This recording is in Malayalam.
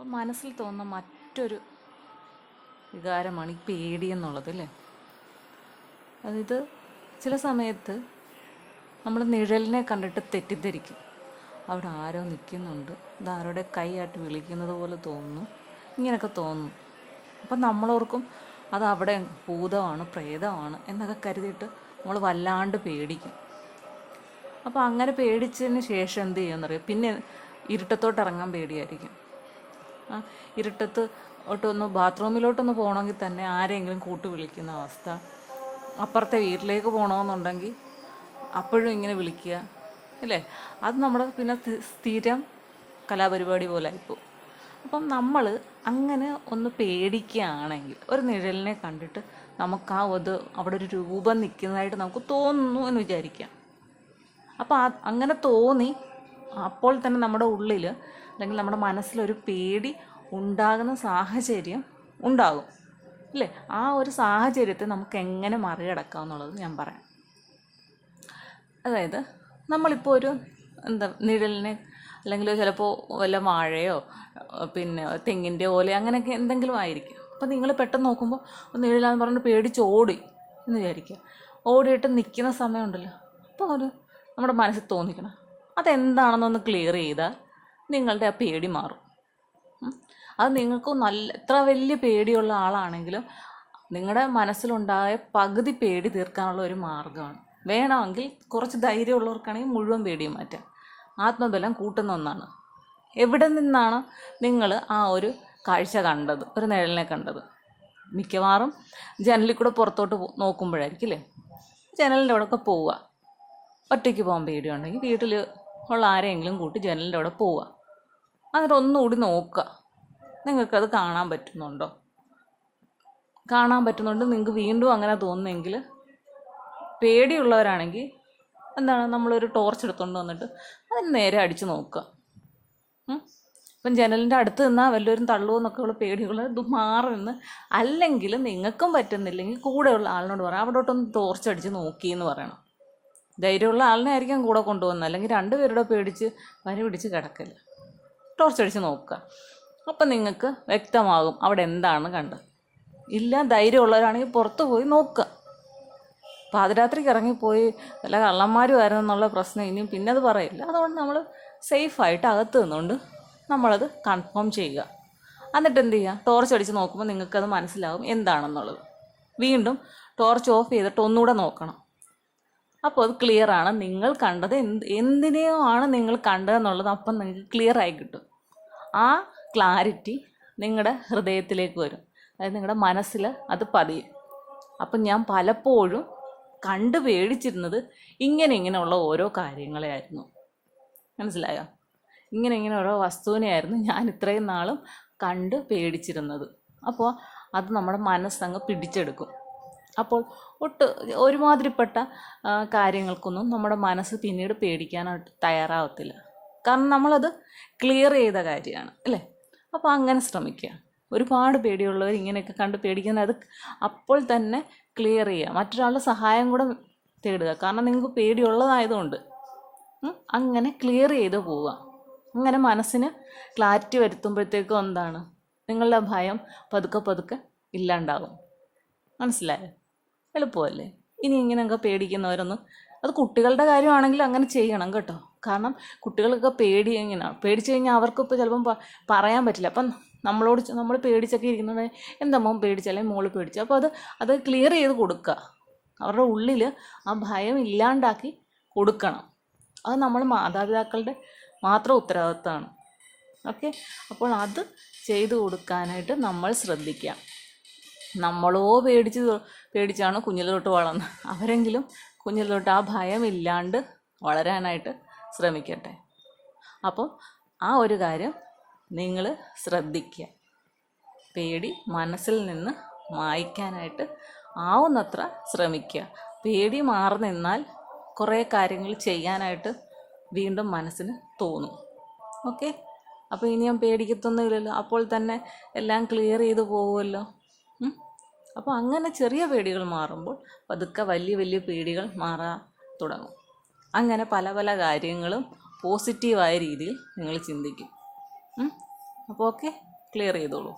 അപ്പം മനസ്സിൽ തോന്നുന്ന മറ്റൊരു വികാരമാണ് ഈ പേടി എന്നുള്ളത് അല്ലേ? അതായത് ചില സമയത്ത് നമ്മൾ നിഴലിനെ കണ്ടിട്ട് തെറ്റിദ്ധരിക്കും. അവിടെ ആരോ നിൽക്കുന്നുണ്ട്. ഇത് ആരുടെ കൈയായിട്ട് വിളിക്കുന്നത് പോലെ തോന്നുന്നു. ഇങ്ങനെയൊക്കെ തോന്നുന്നു അപ്പം നമ്മളോർക്കും അത് അവിടെ ഭൂതമാണ് പ്രേതമാണ് എന്നൊക്കെ കരുതിയിട്ട് നമ്മൾ വല്ലാണ്ട് പേടിക്കും. അപ്പോൾ അങ്ങനെ പേടിച്ചതിന് ശേഷം എന്ത് ചെയ്യുമെന്നറിയാം? പിന്നെ ഇരുട്ടത്തോട്ട് ഇറങ്ങാൻ പേടിയായിരിക്കും. ഇരുട്ടത്ത് ഒട്ടൊന്ന് ബാത്റൂമിലോട്ടൊന്ന് പോകണമെങ്കിൽ തന്നെ ആരെങ്കിലും കൂട്ട് വിളിക്കുന്ന അവസ്ഥ. അപ്പുറത്തെ വീട്ടിലേക്ക് പോകണമെന്നുണ്ടെങ്കിൽ അപ്പോഴും ഇങ്ങനെ വിളിക്കുക അല്ലേ? അത് നമ്മൾ പിന്നെ സ്ഥിരം കലാപരിപാടി പോലെ ആയിപ്പോവും അപ്പം നമ്മൾ അങ്ങനെ ഒന്ന് പേടിക്കുകയാണെങ്കിൽ ഒരു നിഴലിനെ കണ്ടിട്ട് നമുക്ക് ആ അത് അവിടെ ഒരു രൂപം നിൽക്കുന്നതായിട്ട് നമുക്ക് തോന്നുന്നു എന്ന് വിചാരിക്കാം. അപ്പോൾ അങ്ങനെ തോന്നി അപ്പോൾ തന്നെ നമ്മുടെ ഉള്ളിൽ അല്ലെങ്കിൽ നമ്മുടെ മനസ്സിലൊരു പേടി ഉണ്ടാകുന്ന സാഹചര്യം ഉണ്ടാകും. അല്ലേ? ആ ഒരു സാഹചര്യത്തെ നമുക്ക് എങ്ങനെ മറികടക്കാം എന്നുള്ളത് ഞാൻ പറയാം. അതായത് നമ്മളിപ്പോൾ ഒരു എന്താ നിഴലിനെ അല്ലെങ്കിൽ ചിലപ്പോൾ വല്ല വാഴയോ പിന്നെ തെങ്ങിന്റെ ഓല അങ്ങനെയൊക്കെ എന്തെങ്കിലും ആയിരിക്കും. അപ്പോൾ നിങ്ങൾ പെട്ടെന്ന് നോക്കുമ്പോൾ നിഴലാന്ന് പറഞ്ഞിട്ട് പേടിച്ച് ഓടി എന്ന് വിചാരിക്കുക. ഓടിയിട്ട് നിൽക്കുന്ന സമയമുണ്ടല്ലോ അപ്പോൾ ഒരു നമ്മുടെ മനസ്സിൽ തോന്നിക്കണം. അതെന്താണെന്നൊന്ന് ക്ലിയർ ചെയ്താൽ നിങ്ങളുടെ ആ പേടി മാറും. അത് നിങ്ങൾക്ക് നല്ല എത്ര വലിയ പേടിയുള്ള ആളാണെങ്കിലും നിങ്ങളുടെ മനസ്സിലുണ്ടായ പകുതി പേടി തീർക്കാനുള്ള ഒരു മാർഗമാണ് വേണമെങ്കിൽ കുറച്ച് ധൈര്യമുള്ളവർക്കാണെങ്കിൽ മുഴുവൻ പേടിയും മാറ്റാം. ആത്മബലം കൂട്ടുന്ന ഒന്നാണ്. എവിടെ നിന്നാണ് നിങ്ങൾ ആ ഒരു കാഴ്ച കണ്ടത് ഒരു നിഴലിനെ കണ്ടത്? മിക്കവാറും ജനലിൽ കൂടെ പുറത്തോട്ട് നോക്കുമ്പോഴായിരിക്കും അല്ലേ ജനലിന്റെ അവിടെയൊക്കെ പോവുക. ഒറ്റയ്ക്ക് പോകാൻ പേടിയുണ്ടെങ്കിൽ വീട്ടിൽ ഉള്ള ആരെങ്കിലും കൂട്ടി ജനലിന്റെ അവിടെ പോവുക. എന്നിട്ട് ഒന്നുകൂടി നോക്കുക. നിങ്ങൾക്കത് കാണാൻ പറ്റുന്നുണ്ടോ? കാണാൻ പറ്റുന്നുണ്ട്. നിങ്ങൾക്ക് വീണ്ടും അങ്ങനെ തോന്നുന്നെങ്കിൽ പേടിയുള്ളവരാണെങ്കിൽ എന്താണ് നമ്മളൊരു ടോർച്ച് എടുത്തുകൊണ്ട് വന്നിട്ട് അതിന് നേരെ അടിച്ച് നോക്കുക. ഇപ്പം ജനലിന്റെ അടുത്ത് നിന്നാൽ വല്ലവരും തള്ളുമെന്നൊക്കെ ഉള്ള ഇത് മാറി നിന്ന് അല്ലെങ്കിൽ നിങ്ങൾക്കും പറ്റുന്നില്ലെങ്കിൽ കൂടെയുള്ള ആളിനോട് പറയാം അവിടോട്ടൊന്ന് ടോർച്ച് അടിച്ച് നോക്കി എന്ന് പറയണം. ധൈര്യമുള്ള ആളിനെ ആയിരിക്കും കൂടെ കൊണ്ടുവന്നത്. അല്ലെങ്കിൽ രണ്ടുപേരുടെ പേടിച്ച് പനി പിടിച്ച് കിടക്കില്ല ടോർച്ച് അടിച്ച് നോക്കുക. അപ്പം നിങ്ങൾക്ക് വ്യക്തമാകും അവിടെ എന്താണ് കണ്ടത് ഇല്ല ധൈര്യമുള്ളവരാണെങ്കിൽ പുറത്ത് പോയി നോക്കുക. പാതിരാത്രിക്ക് ഇറങ്ങിപ്പോയി വല്ല കള്ളന്മാരും ആയിരുന്നു എന്നുള്ള പ്രശ്നം ഇനിയും പിന്നെ അത് പറയില്ല. അതുകൊണ്ട് നമ്മൾ സേഫായിട്ട് അകത്ത് നിന്നുകൊണ്ട് നമ്മളത് കൺഫേം ചെയ്യുക. എന്നിട്ട് എന്ത് ചെയ്യുക? ടോർച്ച് അടിച്ച് നോക്കുമ്പോൾ നിങ്ങൾക്കത് മനസ്സിലാവും എന്താണെന്നുള്ളത്. വീണ്ടും ടോർച്ച് ഓഫ് ചെയ്തിട്ട് ഒന്നുകൂടെ നോക്കണം. അപ്പോൾ അത് ക്ലിയർ ആണ്. നിങ്ങൾ കണ്ടത് എന്ത് എന്തിനെയോ ആണ് നിങ്ങൾ കണ്ടതെന്നുള്ളത് അപ്പം നിങ്ങൾക്ക് ക്ലിയർ ആയി കിട്ടും. ആ ക്ലാരിറ്റി നിങ്ങളുടെ ഹൃദയത്തിലേക്ക് വരും. അതായത് നിങ്ങളുടെ മനസ്സിൽ അത് പതിയും. അപ്പം ഞാൻ പലപ്പോഴും കണ്ട് പേടിച്ചിരുന്നത് ഇങ്ങനെ ഇങ്ങനെയുള്ള ഓരോ കാര്യങ്ങളെയായിരുന്നു. മനസ്സിലായോ? ഇങ്ങനെ ഇങ്ങനെ ഓരോ വസ്തുവിനെയായിരുന്നു ഞാൻ ഇത്രയും നാളും കണ്ട് പേടിച്ചിരുന്നത്. അപ്പോൾ അത് നമ്മുടെ മനസ്സങ്ങ് പിടിച്ചെടുക്കും. അപ്പോൾ ഒട്ട് ഒരുമാതിരിപ്പെട്ട കാര്യങ്ങൾക്കൊന്നും നമ്മുടെ മനസ്സ് പിന്നീട് പേടിക്കാനായിട്ട് തയ്യാറാവത്തില്ല. കാരണം നമ്മളത് ക്ലിയർ ചെയ്ത കാര്യമാണ് അല്ലേ? അപ്പോൾ അങ്ങനെ ശ്രമിക്കുക. ഒരുപാട് പേടിയുള്ളവർ ഇങ്ങനെയൊക്കെ കണ്ട് പേടിക്കുന്ന അത് അപ്പോൾ തന്നെ ക്ലിയർ ചെയ്യുക. മറ്റൊരാളുടെ സഹായം കൂടെ തേടുക. കാരണം നിങ്ങൾക്ക് പേടിയുള്ളതായതുകൊണ്ട് അങ്ങനെ ക്ലിയർ ചെയ്ത് പോവുക. അങ്ങനെ മനസ്സിന് ക്ലാരിറ്റി വരുത്തുമ്പോഴത്തേക്കും എന്താണ്? നിങ്ങളുടെ ഭയം പതുക്കെ പതുക്കെ ഇല്ലാണ്ടാകും മനസ്സിലായോ? എളുപ്പമല്ലേ? ഇനി ഇങ്ങനെയൊക്കെ പേടിക്കുന്നവരൊന്നും. അത് കുട്ടികളുടെ കാര്യമാണെങ്കിൽ അങ്ങനെ ചെയ്യണം കേട്ടോ. കാരണം കുട്ടികൾക്കൊക്കെ പേടി ഇങ്ങനെ. പേടിച്ച് കഴിഞ്ഞാൽ അവർക്കിപ്പോൾ ചിലപ്പം പറയാൻ പറ്റില്ല. അപ്പം നമ്മളോട് നമ്മൾ പേടിച്ചൊക്കെ ഇരിക്കുന്നത് എന്താ മോൻ പേടിച്ചല്ലേ മോൾ പേടിച്ചു? അപ്പോൾ അത് അത് ക്ലിയർ ചെയ്ത് കൊടുക്കുക. അവരുടെ ഉള്ളിൽ ആ ഭയം ഇല്ലാണ്ടാക്കി കൊടുക്കണം. അത് നമ്മൾ മാതാപിതാക്കളുടെ മാത്രം ഉത്തരവാദിത്തമാണ്. ഓക്കെ? അപ്പോൾ അത് ചെയ്തു കൊടുക്കാനായിട്ട് നമ്മൾ ശ്രദ്ധിക്കാം നമ്മളോ പേടിച്ച് പേടിച്ചാണ് കുഞ്ഞിലോട്ട് വളർന്നത് അവരെങ്കിലും കുഞ്ഞിലോട്ട് തൊട്ട് ആ ഭയം ഇല്ലാണ്ട് വളരാനായിട്ട് ശ്രമിക്കട്ടെ. അപ്പോൾ ആ ഒരു കാര്യം നിങ്ങൾ ശ്രദ്ധിക്കുക പേടി മനസ്സിൽ നിന്ന് മായ്ക്കാനായിട്ട് ആവുന്നത്ര ശ്രമിക്കുക പേടി മാറി നിന്നാൽ കുറേ കാര്യങ്ങൾ ചെയ്യാനായിട്ട് വീണ്ടും മനസ്സിന് തോന്നും. ഓക്കെ? അപ്പോൾ ഇനി ഞാൻ പേടിക്കത്തൊന്നുമില്ലല്ലോ. അപ്പോൾ തന്നെ എല്ലാം ക്ലിയർ ചെയ്ത് പോകുമല്ലോ? അപ്പോൾ അങ്ങനെ ചെറിയ പേടികൾ മാറുമ്പോൾ പതുക്കെ വലിയ വലിയ പേടികൾ മാറാൻ തുടങ്ങും. അങ്ങനെ പല പല കാര്യങ്ങളും പോസിറ്റീവായ രീതിയിൽ നിങ്ങൾ ചിന്തിക്കും. അപ്പോൾ ഓക്കെ ക്ലിയർ ചെയ്തോളൂ.